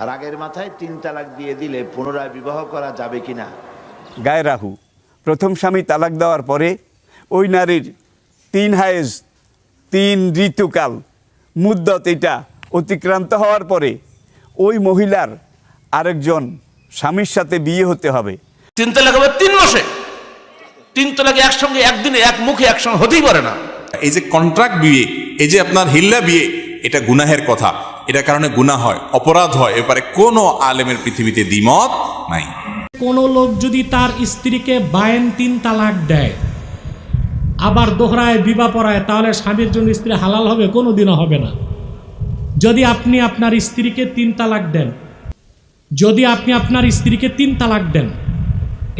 রাগের মাথায় তিন তালাক দিয়ে দিলে পুনরায় বিবাহ করা যাবে কিনা? গায়ে রাহু। প্রথম স্বামী তালাক দেওয়ার পরে ওই নারীর তিন হায়েজ তিন ঋতুকাল মুদ্দত এটা অতিক্রান্ত হওয়ার পরে ওই মহিলার আরেকজন স্বামীর সাথে বিয়ে হতে হবে। তিন তালাক হবে তিন মাসে। তিন তালাকে একসঙ্গে একদিনে এক মুখে একসঙ্গে হতেই পারে না। এই যে কন্ট্রাক্ট বিয়ে এই যে আপনার হিল্লা বিয়ে এটা গুনাহের কথা। এটার কারণে গুনাহ হয়, অপরাধ হয়। এবারে কোনো আলেমের পৃথিবীতে দ্বিমত নাই। কোনো লোক যদি তার স্ত্রীকে বায়েন তিন তালাক দেয়, আবার দোহরায়, বিবাহ পড়ায়, তাহলে স্বামীর জন্য স্ত্রী হালাল হবে, কোনো দিনও হবে না। যদি আপনি আপনার স্ত্রীকে তিন তালাক দেন, যদি আপনি আপনার স্ত্রীকে তিন তালাক দেন,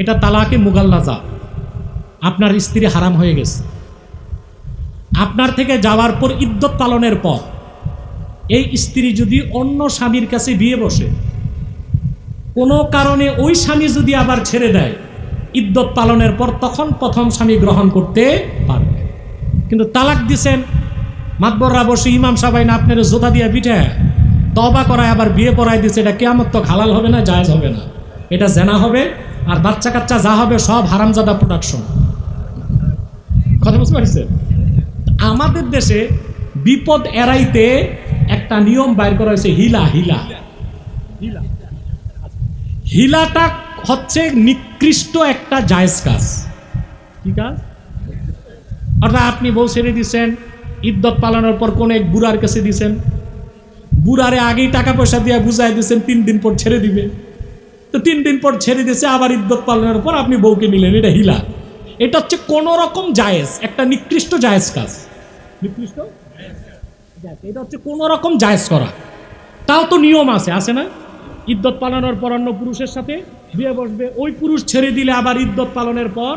এটা তালাকে মুগাল্লাজা। আপনার স্ত্রী হারাম হয়ে গেছে। আপনার থেকে যাওয়ার পর ইদ্যত পালনের পর এই স্ত্রী যদি অন্য স্বামীর কাছে বিয়ে বসে, কোনো কারণে ওই স্বামী যদি আবার ছেড়ে দেয় ইদ্যত পালনের পর তখন প্রথম স্বামী গ্রহণ করতে পারবে। কিন্তু তালাক দিছেন, মাতবররা বসে ইমাম সাবাই না আপনার জোতা দিয়ে পিঠে তবা করায় আবার বিয়ে পড়ায় দিছে, এটা কেমন তো হালাল হবে না, জায়জ হবে না। এটা জেনা হবে, আর বাচ্চা কাচ্চা যা হবে সব হারামজাদা প্রোডাকশন কথা বুঝতে পারছেন? আমাদের দেশে বিপদ এড়াইতে একটা নিয়ম বাইর করা হয়েছে হিলা হিলা। হিলাটা হচ্ছে নিকৃষ্ট একটা জায়েজ কাজ। কি কাজ? অর্থাৎ আপনি বউ ছেড়ে দিচ্ছেন ইদ্যত পালনের পর কোন এক বুড়ার কাছে দিছেন। বুড়ারে আগেই টাকা পয়সা দিয়ে বুঝাই দিচ্ছেন তিন দিন পর ছেড়ে দিবে। তো তিন দিন পর ছেড়ে দিয়েছে আবার ইদ্যত পালনের পর আপনি বউকে নিলেন এটা হিলা। এটা হচ্ছে কোনো রকম জায়েজ একটা নিকৃষ্ট জায়েজ কাজ। নিকৃষ্ট? জায়েজ। এটা হচ্ছে কোনো রকম জায়েজ করা। তাও তো নিয়ম আছে আছে না? ইদ্যত পালনের পর অন্য পুরুষের সাথে বিয়ে বসবে, ওই পুরুষ ছেড়ে দিলে আবার ইদ্যত পালনের পর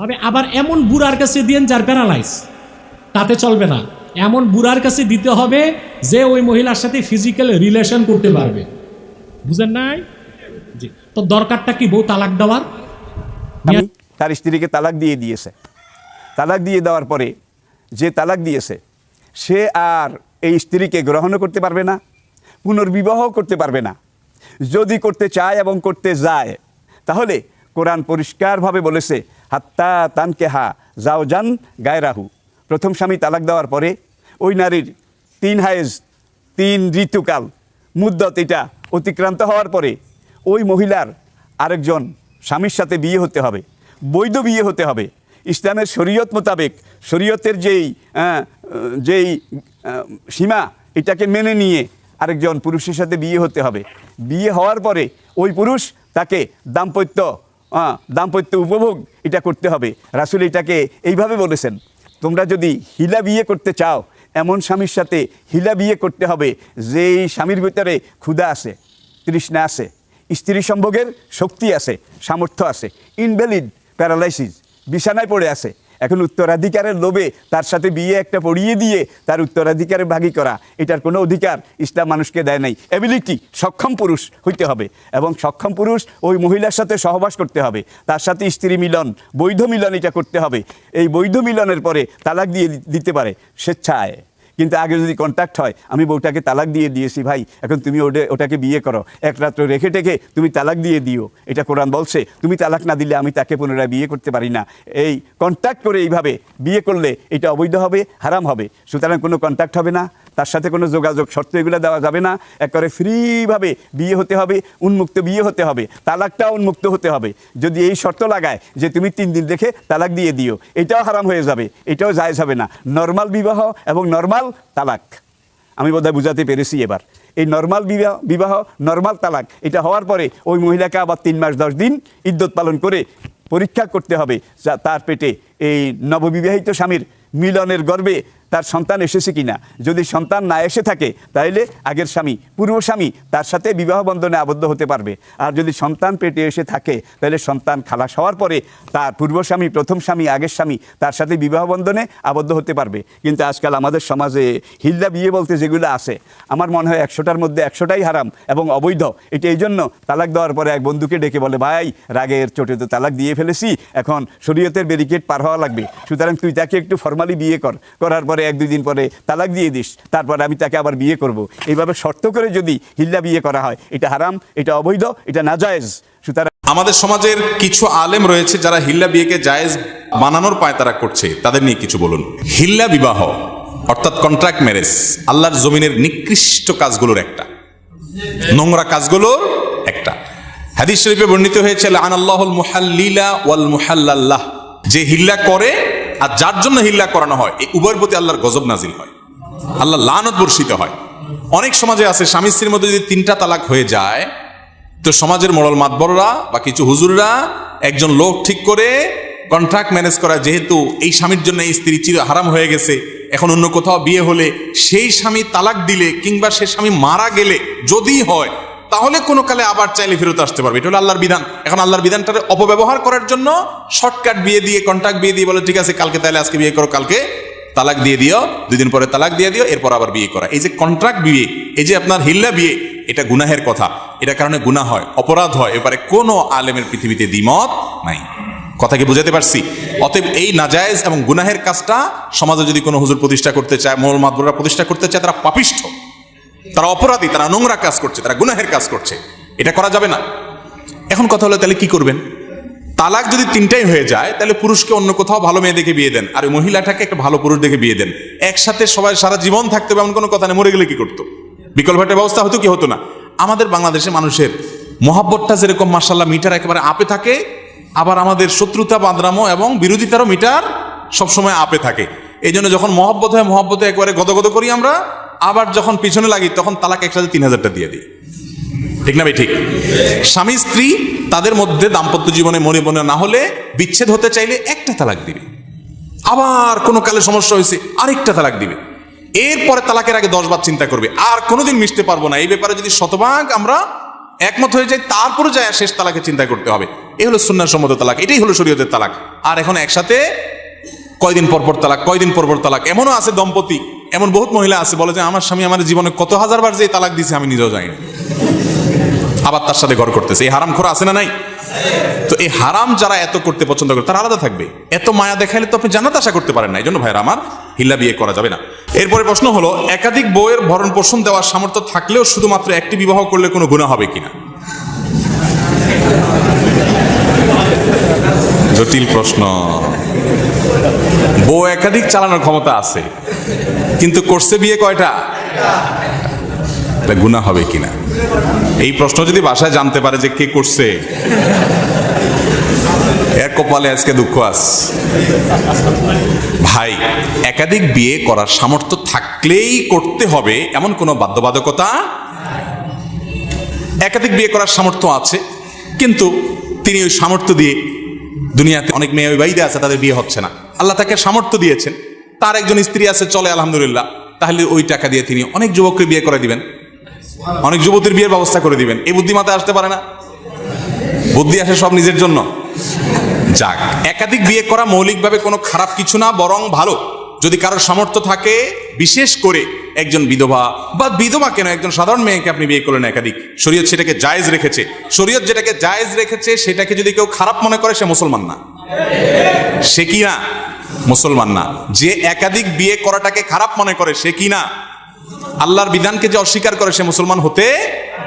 হবে, আবার এমন বুড়ার কাছে দিয়েন যার প্যারালাইজ। তাতে চলবে না। এমন বুড়ার কাছে দিতে হবে যে ওই মহিলার সাথে ফিজিক্যাল রিলেশন করতে পারবে। বুঝেন নাই? জি। তো দরকারটা কি বউ তালাক দেওয়ার? তার স্ত্রীকে তালাক দিয়ে দিয়েছে। তালাক দিয়ে দেওয়ার পরে যে তালাক দিয়েছে সে আর এই স্ত্রীকে গ্রহণও করতে পারবে না পুনর্বিবাহ করতে পারবে না। যদি করতে চায় এবং করতে যায়, তাহলে কোরআন পরিষ্কারভাবে বলেছে, হাত্তা তানকে হা যাও যান গায়ে রাহু প্রথম স্বামী তালাক দেওয়ার পরে ওই নারীর তিন হায়েজ, তিন ঋতুকাল, মুদ্দত এটা অতিক্রান্ত হওয়ার পরে ওই মহিলার আরেকজন স্বামীর সাথে বিয়ে হতে হবে, বৈধ বিয়ে হতে হবে। ইসলামের শরীয়ত মোতাবেক, শরীয়তের যেই যেই সীমা, এটাকে মেনে নিয়ে আরেকজন পুরুষের সাথে বিয়ে হতে হবে। বিয়ে হওয়ার পরে ওই পুরুষ তাকে দাম্পত্য দাম্পত্য উপভোগ এটা করতে হবে। রাসুল এটাকে এইভাবে বলেছেন, তোমরা যদি হিলা বিয়ে করতে চাও, এমন স্বামীর সাথে হিলা বিয়ে করতে হবে যেই স্বামীর ভিতরে ক্ষুধা আছে, তৃষ্ণা আছে, স্ত্রী সম্ভোগের শক্তি আছে, সামর্থ্য আছে, ইনভ্যালিড প্যারালাইসিস, বিছানায় পড়ে আছে এখন উত্তরাধিকারের লোভে তার সাথে বিয়ে একটা পড়িয়ে দিয়ে তার উত্তরাধিকারে ভাগি করা, এটার কোনো অধিকার ইসলাম মানুষকে দেয় নাই। অ্যাবিলিটি সক্ষম পুরুষ হইতে হবে এবং সক্ষম পুরুষ ওই মহিলার সাথে সহবাস করতে হবে। তার সাথে স্ত্রী মিলন, বৈধ মিলন এটা করতে হবে। এই বৈধ মিলনের পরে তালাক দিয়ে দিতে পারে। স্বেচ্ছায়। কিন্তু আগে যদি কন্ট্যাক্ট হয়, আমি বউটাকে তালাক দিয়ে দিয়েছি, ভাই, এখন তুমি ওটা, ওটাকে বিয়ে করো। এক রাত্র রেখে টেখে তুমি তালাক দিয়ে দিও। এটা কোরআন বলছে, তুমি তালাক না দিলে আমি তাকে পুনরায় বিয়ে করতে পারি না। এই কন্ট্যাক্ট করে এইভাবে বিয়ে করলে এটা অবৈধ হবে, হারাম হবে। সুতরাং কোনো কন্ট্যাক্ট হবে না। তার সাথে কোনো যোগাযোগ শর্ত এগুলো দেওয়া যাবে না। একবারে ফ্রিভাবে বিয়ে হতে হবে, উন্মুক্ত বিয়ে হতে হবে, তালাকটাও উন্মুক্ত হতে হবে। যদি এই শর্ত লাগায় যে তুমি তিন দিন রেখে তালাক দিয়ে দিও, এটাও হারাম হয়ে যাবে, এটাও জায়জ হবে না। নর্মাল বিবাহ এবং নর্মাল তালাক। আমি বোধহয় বুঝাতে পেরেছি এবার। এই নর্মাল বিবাহ বিবাহ, নর্মাল তালাক, এটা হওয়ার পরে ওই মহিলাকে আবার তিন মাস দশ দিন ইদ্যত পালন করে পরীক্ষা করতে হবে, যা তার পেটে এই নববিবাহিত স্বামীর মিলনের গর্বে তার সন্তান এসেছে কি না যদি সন্তান না এসে থাকে তাহলে আগের স্বামী, পূর্ব স্বামী তার সাথে বিবাহ বন্ধনে আবদ্ধ হতে পারবে। আর যদি সন্তান পেটে এসে থাকে তাহলে সন্তান খালাস হওয়ার পরে তার পূর্ব স্বামী, প্রথম স্বামী, আগের স্বামী তার সাথে বিবাহ বন্ধনে আবদ্ধ হতে পারবে। কিন্তু আজকাল আমাদের সমাজে হিল্লা বিয়ে বলতে যেগুলো আছে, আমার মনে হয় একশোটার মধ্যে একশোটাই হারাম এবং অবৈধ। এটা এই জন্য তালাক দেওয়ার পরে এক বন্ধুকে ডেকে বলে, ভাই, রাগের চোটে তো তালাক দিয়ে ফেলেছি, এখন শরীয়তের ব্যারিকেড পার হওয়া লাগবে। সুতরাং তুই তাকে একটু ফর্মালি বিয়ে কর। করার পরে পরে, এক দুই দিন পরে তালাক দিয়ে দিস, তারপরে আমি তাকে আবার বিয়ে করব। এইভাবে শর্ত করে যদি হিল্লা বিয়ে করা হয়, এটা হারাম, এটা অবৈধ, এটা নাজায়েজ। সুতরাং আমাদের সমাজের কিছু আলেম রয়েছে যারা হিল্লা বিয়েকে জায়েজ বানানোর পায় তারা করছে। তাদের নিয়ে কিছু বলুন। হিল্লা বিবাহ, অর্থাৎ কন্ট্রাক্ট ম্যারেজ আল্লাহর জমিনের নিকৃষ্ট কাজগুলোর একটা। নোংরা কাজগুলোর একটা। হাদিস শরীফে বর্ণিত হয়েছে আন মুহাল্লিলা ওয়াল মুহাল্লাল্লাহ। যে হিল্লা করে আর যার জন্য হিল্লা করানো হয়, এই উভয়ের প্রতি আল্লাহর গজব নাজিল হয়। আল্লাহ লানত বর্ষিত হয়। অনেক সমাজে আছে, স্বামী স্ত্রীর মধ্যে যদি তিনটা তালাক হয়ে যায়, তো সমাজের মোড়ল মাতবররা বা কিছু হুজুররা একজন লোক ঠিক করে কন্ট্রাক্ট ম্যানেজ করা, যেহেতু এই স্বামীর জন্য এই স্ত্রী চির হারাম হয়ে গেছে, এখন অন্য কোথাও বিয়ে হলে সেই স্বামী তালাক দিলে কিংবা সে স্বামী মারা গেলে যদি হয় তাহলে কোনো কালে আবার চাইলে ফেরত আসতে পারবে। এটা হলো আল্লাহর বিধান। এখন আল্লাহর বিধানটার অপব্যবহার করার জন্য শর্টকাট বিয়ে দিয়ে কন্ট্রাক্ট বিয়ে দিয়ে বলে, ঠিক আছে, কালকে তাহলে আজকে বিয়ে করো, কালকে তালাক দিয়ে দিও দুই দিন পরে তালাক দিয়ে দিও, এরপর আবার বিয়ে করা। এই যে কন্ট্রাক্ট বিয়ে, এই যে আপনার হিল্লা বিয়ে, এটা গুনাহের কথা। এটা কারণে গুনাহ হয়, অপরাধ হয়। এবারে কোনো আলেমের পৃথিবীতে দ্বিমত নাই। কথা কি বুঝাতে পারছি? অতএব এই নাজায়েজ এবং গুনাহের কাজটা সমাজে যদি কোনো হুজুর প্রতিষ্ঠা করতে চায়, মোল মাদবরা প্রতিষ্ঠা করতে চায়, তারা পাপিষ্ঠ। তারা অপরাধী, তারা নোংরা কাজ করছে, তারা গুনাহের কাজ করছে। এটা করা যাবে না। এখন কথা হলো, তাহলে কি করবেন? তালাক যদি তিনটাই হয়ে যায়, তাহলে পুরুষকে অন্য কোথাও ভালো মেয়ে দেখে বিয়ে দেন, আর মহিলাটাকে একটা ভালো পুরুষ দেখে বিয়ে দেন। একসাথে সবাই সারা জীবন থাকতে হবে, এমন কোনো কথা নেই, মরে গেলে কি করতো? বিকল্প একটা ব্যবস্থা হতো কি হতো না? আমাদের বাংলাদেশে মানুষের মহাব্বতটা যেরকম মার্শাল্লাহ মিটার একেবারে আপে থাকে, আবার আমাদের শত্রুতা, বাদরামো এবং বিরোধিতারও মিটার সবসময় আপে থাকে। এই জন্য যখন মহব্বত হয়, মহব্বতে একবারে গদগদ করি আমরা আবার যখন পিছনে লাগি, তখন তালাক একসাথে তিন হাজারটা দিয়ে দিই। ঠিক না ভাই? ঠিক। স্বামী, স্ত্রী, তাদের মধ্যে দাম্পত্য জীবনে মনে মনে না হলে বিচ্ছেদ হতে চাইলে একটা তালাক দিবে। আবার কোনো কালে সমস্যা হয়েছে, আরেকটা তালাক দিবে। এরপরে তালাকের আগে দশ বার চিন্তা করবে, আর কোনোদিন মিশতে পারব না। এই ব্যাপারে যদি শতভাগ আমরা একমত হয়ে যাই, তারপরে যায় শেষ তালাকে চিন্তা করতে হবে। এই হলো সুন্নার সম্মত তালাক, এটাই হলো শরীয়তের তালাক। আর এখন একসাথে কয়দিন পর পর তালাক, কয়দিন পর পর তালাক? এমনও আছে দম্পতি এমন বহুত মহিলা আছে, বলে যে আমার স্বামী আমার জীবনে কত হাজার বার যে তালাক দিছে আমি নিজেও জানি আবার তার সাথে ঘর করতেছে। এই হারাম খোরা আছে না নাই? তো এই হারাম যারা এত করতে পছন্দ করে, তারা আলাদা থাকবে। এত মায়া দেখাইলে তো আপনি জানাতে আশা করতে পারেন না। এই জন্য ভাইরা, আমার হিল্লা বিয়ে করা যাবে না। এরপরে প্রশ্ন হলো, একাধিক বইয়ের ভরণ পোষণ দেওয়ার সামর্থ্য থাকলেও শুধুমাত্র একটি বিবাহ করলে কোনো গুণা হবে কিনা? জটিল প্রশ্ন। বউ একাধিক চালানোর ক্ষমতা আছে। কিন্তু করছে বিয়ে কয়টা? গুণা হবে কিনা? এই প্রশ্ন যদি বাসায় জানতে পারে যে কে করছে। এর কপালে আজকে দুঃখ আস ভাই, একাধিক বিয়ে করার সামর্থ্য থাকলেই করতে হবে, এমন কোনো বাধ্যবাধকতা? একাধিক বিয়ে করার সামর্থ্য আছে, কিন্তু তিনি ওই সামর্থ্য দিয়ে দুনিয়াতে অনেক মেয়ে বিবাহিত আছে, তাদের বিয়ে হচ্ছে না। আল্লাহ তাকে সামর্থ্য দিয়েছেন। তার একজন স্ত্রী আছে চলে আলহামদুলিল্লাহ। তাহলে ওই টাকা দিয়ে তিনি অনেক যুবককে বিয়ে করে দিবেন। অনেক যুবতীর বিয়ের ব্যবস্থা করে দিবেন। এই বুদ্ধিমাতে আসতে পারে না? বুদ্ধি আসে সব নিজের জন্য। যাক একাধিক বিয়ে করা মৌলিকভাবে কোনো খারাপ কিছু না বরং ভালো। যদি কারোর সামর্থ্য থাকে বিশেষ করে একজন বিধবা বা বিধবা কেন একজন সাধারণ মেয়েকে আপনি বিয়ে করলেন একাধিক। শরীয়ত সেটাকে জায়েজ রেখেছে। শরীয়ত যেটাকে জায়েজ রেখেছে সেটাকে যদি কেউ খারাপ মনে করে সে মুসলমান না। সে কি না? মুসলমান না। যে একাধিক বিয়ে করাটাকে খারাপ মনে করে, সে কি না? আল্লাহর বিধানকে যে অস্বীকার করে, সে মুসলমান হতে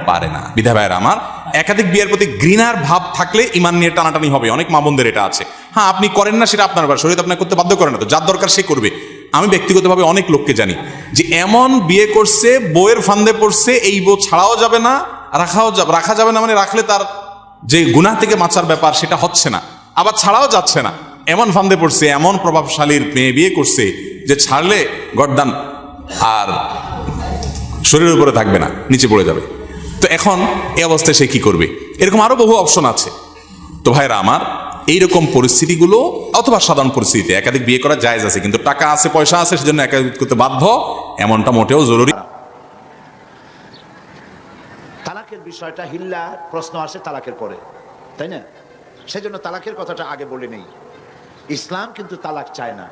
পারে না। বিধা ভাইয়ের আমার, একাধিক বিয়ের প্রতি ঘৃণার ভাব থাকলে ইমান নিয়ে টানাটানি হবে। অনেক মা বোনদের এটা আছে। হ্যাঁ আপনি করেন না সেটা আপনার শরীর আপনাকে করতে বাধ্য করে না তো। যার দরকার সে করবে। আমি ব্যক্তিগতভাবে অনেক লোককে জানি যে এমন বিয়ে করছে বইয়ের ফান্দে পড়ছে, এই বউ ছাড়াও যাবে না, রাখাও যাবে, রাখা যাবে না মানে রাখলে তার যে গুনাহ থেকে বাঁচার ব্যাপার সেটা হচ্ছে না। আবার ছাড়াও যাচ্ছে না। এমন ফান্দে পড়ছে, এমন প্রভাবশালীর মেয়ে বিয়ে করছে যে ছাড়লে গরদান আর শরীরের উপরে থাকবে না, নিচে পড়ে যাবে। তো এখন এ অবস্থায় সে কি করবে? এরকম আরও বহু অপশন আছে। তো ভাইরা আমার, এইরকম পরিস্থিতিগুলো অথবা সাধারণ পরিস্থিতিতে একাধিক বিয়ে করা জায়েজ আছে, কিন্তু টাকা আছে, পয়সা আছে, সেজন্য একাধিক করতে বাধ্য, এমনটা মোটেও জরুরি তালাকের বিষয়টা হিল্লা প্রশ্ন আসে তালাকের পরে, তাই না? সেজন্য তালাকের কথাটা আগে বলে নেই। ইসলাম কিন্তু তালাক চায় না।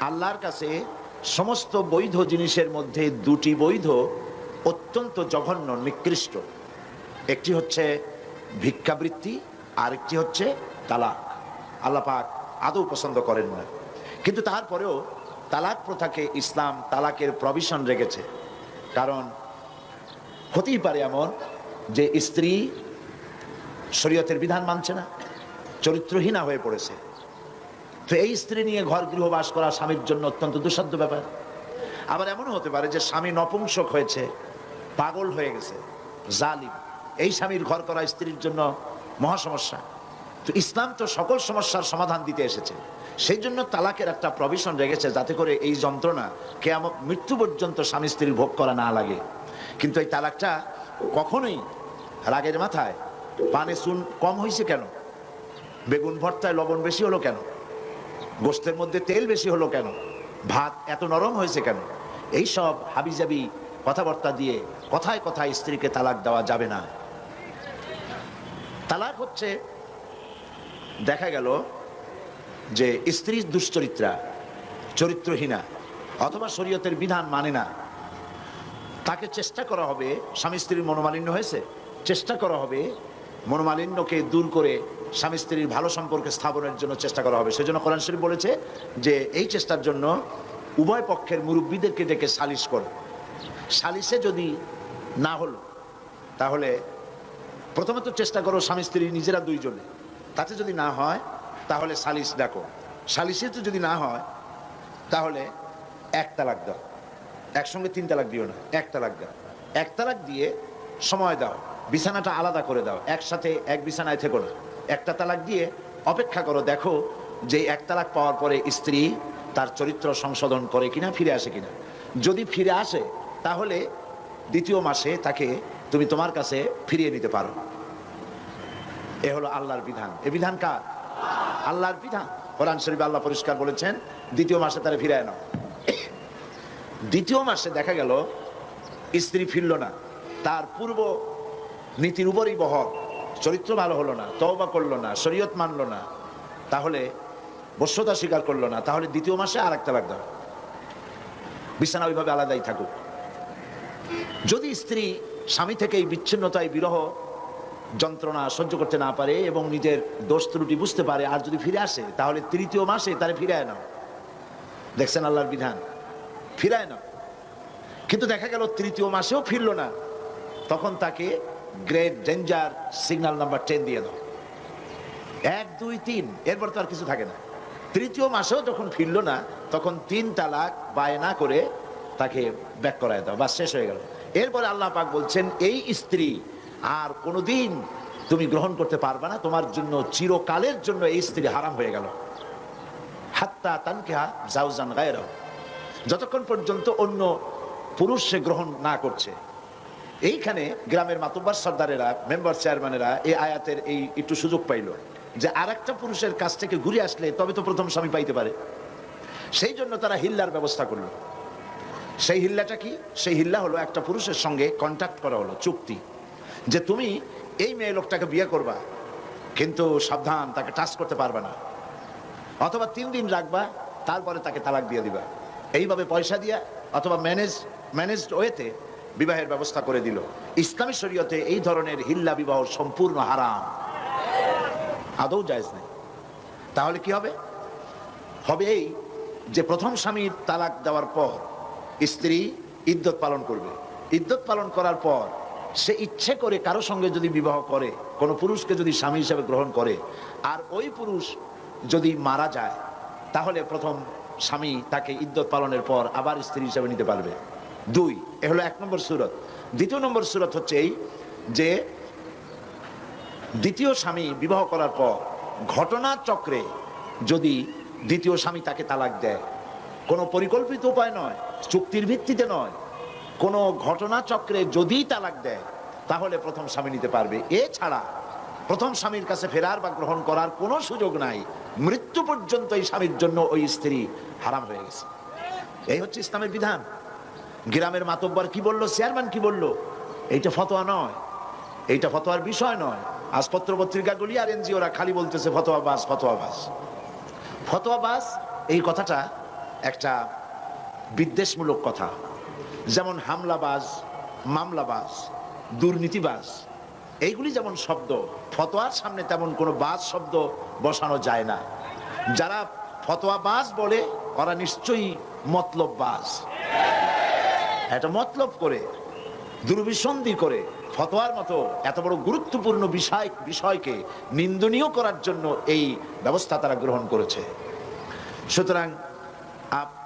আল্লাহর কাছে সমস্ত বৈধ জিনিসের মধ্যে দুটি বৈধ অত্যন্ত জঘন্য, নিকৃষ্ট। একটি হচ্ছে ভিক্ষাবৃত্তি, আরেকটি হচ্ছে তালাক। আল্লাহ পাক আদৌ পছন্দ করেন না। কিন্তু তারপরেও তালাক প্রথাকে ইসলাম তালাকের প্রভিশন রেখেছে। কারণ হতেই পারে এমন যে স্ত্রী শরীয়তের বিধান মানছে না, চরিত্রহীনা হয়ে পড়েছে। তো এই স্ত্রী নিয়ে ঘর গৃহবাস করা স্বামীর জন্য অত্যন্ত দুঃসাধ্য ব্যাপার। আবার এমনও হতে পারে যে স্বামী নপুংসক হয়েছে, পাগল হয়ে গেছে, জালিম। এই স্বামীর ঘর করা স্ত্রীর জন্য মহা সমস্যা তো ইসলাম তো সকল সমস্যার সমাধান দিতে এসেছে। সেই জন্য তালাকের একটা প্রভিশন রেখেছে যাতে করে এই যন্ত্রণা কেয়ামত মৃত্যু পর্যন্ত স্বামী স্ত্রীর ভোগ করা না লাগে। কিন্তু এই তালাকটা কখনোই রাগের মাথায়, পানে চুন কম হয়েছে কেন? বেগুন ভর্তায় লবণ বেশি হলো কেন? গোস্তের মধ্যে তেল বেশি হলো কেন? ভাত এত নরম হয়েছে কেন? এই সব হাবিজাবি কথাবার্তা দিয়ে কথায় কথায় স্ত্রীকে তালাক দেওয়া যাবে না। তালাক হচ্ছে, দেখা গেল যে স্ত্রী দুশ্চরিত্রা, চরিত্রহীনা অথবা শরীয়তের বিধান মানে না। তাকে চেষ্টা করা হবে, স্বামী স্ত্রীর মনোমালিন্য হয়েছে, চেষ্টা করা হবে মনোমালিন্যকে দূর করে স্বামী স্ত্রীর ভালো সম্পর্কে স্থাপনের জন্য চেষ্টা করা হবে। সেজন্য কোরআন শরীফ বলেছে যে, এই চেষ্টার জন্য উভয় পক্ষের মুরব্বীদেরকে ডেকে সালিশ করো। সালিশে যদি না হলো, তাহলে প্রথমত চেষ্টা করো স্বামী স্ত্রী নিজেরা দুইজনে। তাতে যদি না হয়, তাহলে সালিশ ডাকো সালিশে তো যদি না হয়, তাহলে এক তালাক দাও। একসঙ্গে তিন তালাক দিও না, এক তালাক দাও। এক তালাক দিয়ে সময় দাও। বিছানাটা আলাদা করে দাও, একসাথে এক বিছানায় থেকো না। একটা তালাক দিয়ে অপেক্ষা করো, দেখো যে এক তালাক পাওয়ার পরে স্ত্রী তার চরিত্র সংশোধন করে কিনা, ফিরে আসে কিনা। যদি ফিরে আসে, তাহলে দ্বিতীয় মাসে তাকে তুমি তোমার কাছে ফিরিয়ে নিতে পারো। এ হলো আল্লাহর বিধান। এ বিধান কার? আল্লাহর বিধান। কোরআন শরীফ আল্লাহ পরিষ্কার বলেছেন, দ্বিতীয় মাসে তারা ফিরায় নাও। দ্বিতীয় মাসে দেখা গেল, স্ত্রী ফিরল না। তার পূর্ব নীতির উপরই বহর চরিত্র ভালো হলো না, তওবা করল না, শরীয়ত মানলো না, তাহলে বস্যতা স্বীকার করল না, তাহলে দ্বিতীয় মাসে আর একটা লাগবে। বিছানা ওইভাবে আলাদাই থাকুক। যদি স্ত্রী স্বামী থেকে এই বিচ্ছিন্নতায় বিরহ, যন্ত্রণা সহ্য করতে না পারে এবং নিজের দোষ ত্রুটি বুঝতে পারে, আর যদি ফিরে আসে, তাহলে তৃতীয় মাসে তারে ফিরায় নাও। দেখছেন আল্লাহর বিধান? ফিরায় না কিন্তু দেখা গেল তৃতীয় মাসেও ফিরল না। তখন তাকে great danger signal number ten দিয়ে দাও। এক, দুই, তিন, এরপর তো আর কিছু থাকে না। তৃতীয় মাসেও যখন ফিরলো না, তখন তিন তালাক বায়না করে তাকে ব্যাক করায় দাও। বা শেষ হয়ে গেল। এরপরে আল্লাহ পাক বলছেন, এই স্ত্রী, আর কোনোদিন তুমি গ্রহণ করতে পারবে না। তোমার জন্য, চিরকালের জন্য এই স্ত্রী হারাম হয়ে গেল। হাত্তা তানকেহা জাউজান গায়রাও যতক্ষণ পর্যন্ত অন্য পুরুষ সে গ্রহণ না করছে এইখানে গ্রামের মাতব্বার সর্দারেরা, মেম্বার চেয়ারম্যানেরা এই আয়াতের এই একটু সুযোগ পাইল যে আর একটা পুরুষের কাছ থেকে ঘুরে আসলে তবে তো প্রথম স্বামী পাইতে পারে। সেই জন্য তারা হিল্লার ব্যবস্থা করল। সেই হিল্লাটা কি? সেই হিল্লা হলো একটা পুরুষের সঙ্গে কন্ট্যাক্ট করা হলো, চুক্তি। যে তুমি এই মেয়ে লোকটাকে বিয়ে করবা, কিন্তু সাবধান, তাকে টাচ করতে পারবে না। অথবা তিন দিন রাখবা, তারপরে তাকে তালাক দিয়ে দিবা। এইভাবে পয়সা দিয়া অথবা ম্যানেজ ম্যানেজড ওয়েতে বিবাহের ব্যবস্থা করে দিল। ইসলামী শরীয়তে এই ধরনের হিল্লা বিবাহ সম্পূর্ণ হারাম। আদৌ জায়জ নেই। তাহলে কি হবে? হবে এই যে প্রথম স্বামীর তালাক দেওয়ার পর স্ত্রী ইদ্যত পালন করবে। ইদ্যত পালন করার পর সে ইচ্ছে করে কারও সঙ্গে যদি বিবাহ করে, কোনো পুরুষকে যদি স্বামী হিসেবে গ্রহণ করে, আর ওই পুরুষ যদি মারা যায়, তাহলে প্রথম স্বামী তাকে ইদ্যত পালনের পর আবার স্ত্রী হিসেবে নিতে পারবে। দুই, এ হলো এক নম্বর সুরত। দ্বিতীয় নম্বর সুরত হচ্ছে এই যে দ্বিতীয় স্বামী বিবাহ করার পর ঘটনা চক্রে যদি দ্বিতীয় স্বামী তাকে তালাক দেয়, কোনো পরিকল্পিত উপায় নয়, চুক্তির ভিত্তিতে নয়, কোনো ঘটনা চক্রে যদি তালাক দেয়, তাহলে প্রথম স্বামী নিতে পারবে। এছাড়া প্রথম স্বামীর কাছে ফেরার বা গ্রহণ করার কোনো সুযোগ নাই। মৃত্যু পর্যন্ত এই স্বামীর জন্য ওই স্ত্রী হারাম হয়ে গেছে। এই হচ্ছে ইসলামের বিধান। গ্রামের মাতব্বর কি বলল? চেয়ারম্যান কি বলল? এইটা ফতোয়া নয়। এইটা ফতোয়ার বিষয় নয়। আজ পত্র পত্রিকাগুলি আর এনজিওরা খালি বলতেছে ফতোয়া বাস ফতোয়া বাস। ফতোয়া বাস, এই কথাটা একটা বিদ্বেষমূলক কথা। যেমন হামলাবাজ, মামলাবাজ, দুর্নীতিবাজ, এইগুলি যেমন শব্দ, ফতোয়ার সামনে তেমন কোনো বাজ শব্দ বসানো যায় না। যারা ফতোয়াবাজ বলে, ওরা নিশ্চয়ই মতলব বাস এটা মতলব করে, দুর্বিসন্ধি করে, ফতোয়ার মতো এত বড় গুরুত্বপূর্ণ বিষয়, বিষয়কে নিন্দনীয় করার জন্য এই ব্যবস্থা তারা গ্রহণ করেছে। সুতরাং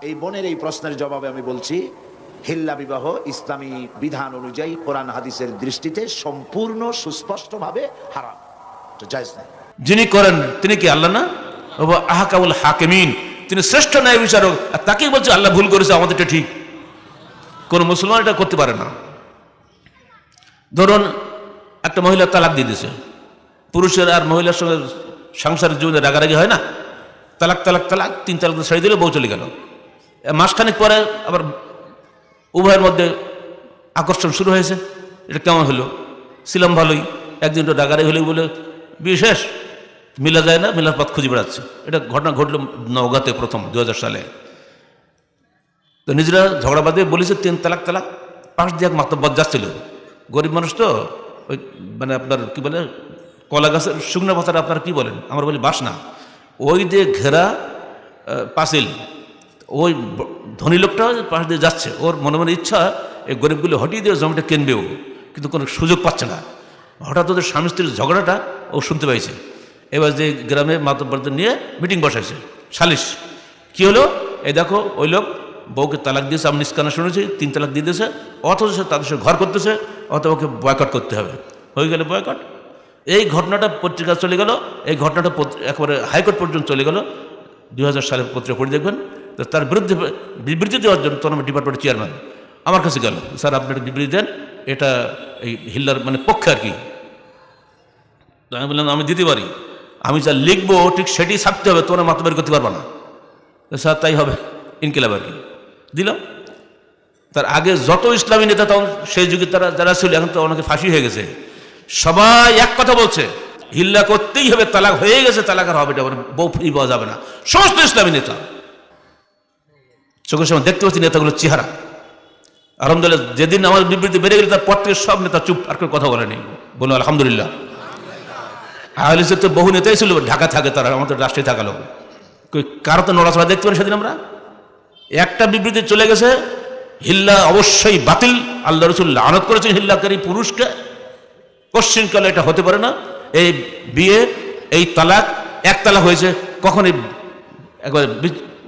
এই বোনের এই প্রশ্নের জবাবে আমি বলছি, হিল্লা বিবাহ ইসলামী বিধান অনুযায়ী কোরআন হাদিসের দৃষ্টিতে সম্পূর্ণ সুস্পষ্টভাবে হারাম। যিনি করেন, তিনি কি আল্লাহ না? আহাকাউল হাকিমিন। তিনি শ্রেষ্ঠ ন্যায় বিচারক। আর তাকেই বলছে, আল্লাহ ভুল করেছে আমাদেরটা ঠিক। কোন মুসলমান এটা করতে পারে না। ধরুন, একটা মহিলা তালাক দিয়ে দিয়েছে। পুরুষের আর মহিলার সঙ্গে সংসারের জীবনে রাগারাগি হয় না? তালাক তালাক তালাক, তিন তালাক ছেড়ে দিলে বউ চলে গেল। মাসখানেক পরে আবার উভয়ের মধ্যে আকর্ষণ শুরু হয়েছে। এটা কেমন হলো? ছিলাম ভালোই, একদিন তো ডাকারে হলে বলে বিশেষ মিলা যায় না, মিলার পথ খুঁজে বেড়াচ্ছে। এটা ঘটনা ঘটলো নওগাঁতে প্রথম দু হাজার সালে। তো নিজেরা ঝগড়া বাঁধে, বলেছে, তিন তালাক তালাক। পাশ দিয়ে এক মাতব্বর যাচ্ছিল। গরিব মানুষ তো, ওই মানে আপনার কি বলে, কলা গাছের শুকনো পাতাটা আপনারা কি বলেন? আমরা বলি বাসনা ওই দিয়ে ঘেরা পাঁচিল, ওই ধনী লোকটা পাশ দিয়ে যাচ্ছে। ওর মনে মনে ইচ্ছা, এই গরিবগুলো হটিয়ে দিয়ে জমিটা কিনবেও, কিন্তু কোনো সুযোগ পাচ্ছে না। হঠাৎ ওদের স্বামী স্ত্রীর ঝগড়াটা ও শুনতে পাইছে। এবার যে গ্রামে মাতব্বরদের নিয়ে মিটিং বসাইছে। সালিশ। কি হলো? এই দেখো, ওই লোক বউকে তালাক দিয়েছে, আমি নিষ্কানা শুনেছি, তিন তালাক দিয়ে দিয়েছে, অথচ সে তাদের সাথে ঘর করতেছে, অথবা ওকে বয়কট করতে হবে। হয়ে গেলে বয়কট এই ঘটনাটা পত্রিকা চলে গেল, এই ঘটনাটা একবারে হাইকোর্ট পর্যন্ত চলে গেল। দুই হাজার সালে পত্রিকা পড়ে দেখবেন তার বিরুদ্ধে বিবৃতি দেওয়ার জন্য তখন ডিপার্টমেন্টের চেয়ারম্যান আমার কাছে গেল, স্যার, আপনি একটা বিবৃতি দেন, এটা এই হিল্লার মানে পক্ষে আর কি। আমি বললাম, আমি দিতে পারি। আমি যা লিখব, ঠিক সেটি ছাপতে হবে তোমরা মাত্র বের করতে পারবা না। স্যার, তাই হবে, ইনকিলাব আর কি। দিলাম তার আগে যত ইসলামী নেতা তখন সেই যুগে তারা যারা ছিল, এখন তো অনেকে ফাঁসি হয়ে গেছে। সবাই এক কথা বলছে, হিল্লা করতেই হবে, তালাক হয়ে গেছে, তালাক আর হবে এটা আবার বউ ফ্রি পাওয়া যাবে না। সমস্ত ইসলামী নেতা। চোখের সময় দেখতে পাচ্ছি নেতাগুলোর চেহারা। আলহামদুলিল্লাহ, যেদিন আমার বিবৃতি বেড়ে গেলে তার পর থেকে সব নেতা চুপ, আর কেউ কথা বলেনি বলুন, আলহামদুলিল্লাহ। আহলিসের তো বহু নেতাই ছিল, ঢাকা থাকে তারা, আমাদের রাষ্ট্রে থাকালো কই, কারও তো নড়াচড়া দেখতে পারি সেদিন আমরা? একটা বিবৃতি চলে গেছে, হিল্লা অবশ্যই বাতিল। আল্লাহ রসুল আনত করেছেন হিল্লাকারী পুরুষকে। পশ্চিমকালে এটা হতে পারে না। এই বিয়ে, এই তালাক, এক তালাক হয়েছে, কখনই একবার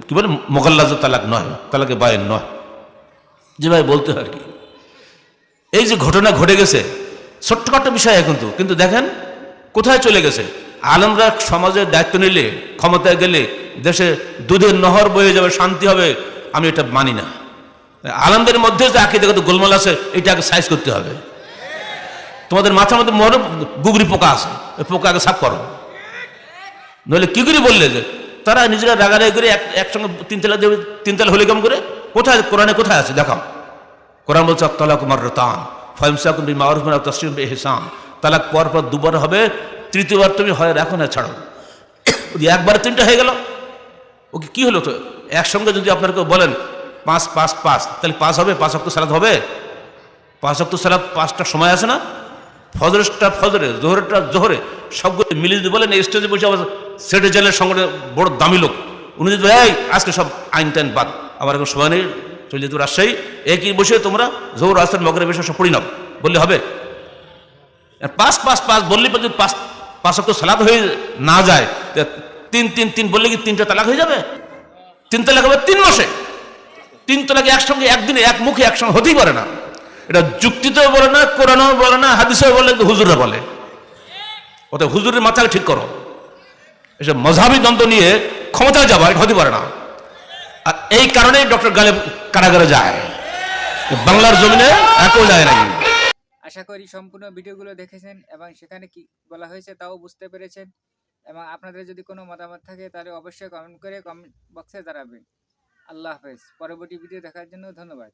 কি বলে মোকাল্লাজ তালাক নয়, তালাকে বায়ের নয়। যেভাবে বলতে হয় আর কি। এই যে ঘটনা ঘটে গেছে ছোট্টখাট্ট বিষয় কিন্তু কিন্তু দেখেন, কোথায় চলে গেছে? আলমরা সমাজের দায়িত্ব নিলে, ক্ষমতায় গেলে দেশে দুধের নহর বয়ে যাবে, শান্তি হবে, আমি এটা মানি না। আলমদের মধ্যে যে আঁকি দেখো গোলমাল আছে এটাকে সাইজ করতে হবে। তোমাদের মাথার মধ্যে মনে গুগরি পোকা আছে, ওই পোকাকে সাফ করো। নইলে কি করে বললে যে, তারা নিজেরা রাগারাগি করে একসঙ্গে তিনতলা দেবে তিনতলা হলে কেমন করে, কোথায়, কোরআনে কোথায় আছে, দেখাও। কোরআন বলছে তালাক কুমার রতান ফাইমসাকুম বি মারুফ বি ইহসান। তালাক পর পর দুবার হবে তৃতীয়বার তুমি হয় রাখো না, ছাড়ো। একবার তিনটা হয়ে গেল। ওকে, কি হলো তো? একসঙ্গে যদি আপনার কেউ বলেন, পাঁচ পাঁচ পাঁচ তাহলে পাঁচ হবে, পাঁচ অক্ট সালাদ হবে? পাঁচ অক্ট সালাদ পাঁচটা সময় আছে না? ফজরেরটা ফজরে, জোহরেরটা জোহরে সবগুলো মিলিয়ে যদি বলেন, এই স্টেজে বসে আবার সেটে জেলের সঙ্গে বড় দামি লোক। উনি যদি এই, আজকে সব আইন টাইন বাদ, আমার এখন সময় নেই, চলে যেত রাজশাহী, একই বসে তোমরা জোহর, আসর মগরে বসে সব নাও। বললে হবে? পাঁচ পাঁচ পাঁচ বললে যদি পাঁচ পাঁচ অক্ট সালাদ হয়ে না যায় তিন তিন তিন বললে কি তিনটা তালাক হয়ে যাবে? তিন তালাক হবে তিন মাসে। তিন তালাক একসঙ্গে, একদিনে, এক মুখে, একসঙ্গে হতেই পারে না। এটা যুক্তিতেও বলে না, কোরআনও বলে না, হাদিসেও বলে হুজুররা বলে। ওতে হুজুরের মাথাকে ঠিক করো। এসব মজাবি দ্বন্দ্ব নিয়ে ক্ষমতায় যাওয়া, এটা হতে পারে না। আর এই কারণেই ডক্টর গালেব কারাগারে যায়। বাংলার জমিনে একও যায় না। আশা করি সম্পূর্ণ ভিডিওগুলো দেখেছেন এবং সেখানে কি বলা হয়েছে তাও বুঝতে পেরেছেন এবং আপনাদের যদি কোনো মতামত থাকে তাহলে অবশ্যই কমেন্ট করে কমেন্ট বক্সে জানাবেন। আল্লাহ হাফেজ। পরবর্তী ভিডিও দেখার জন্য ধন্যবাদ।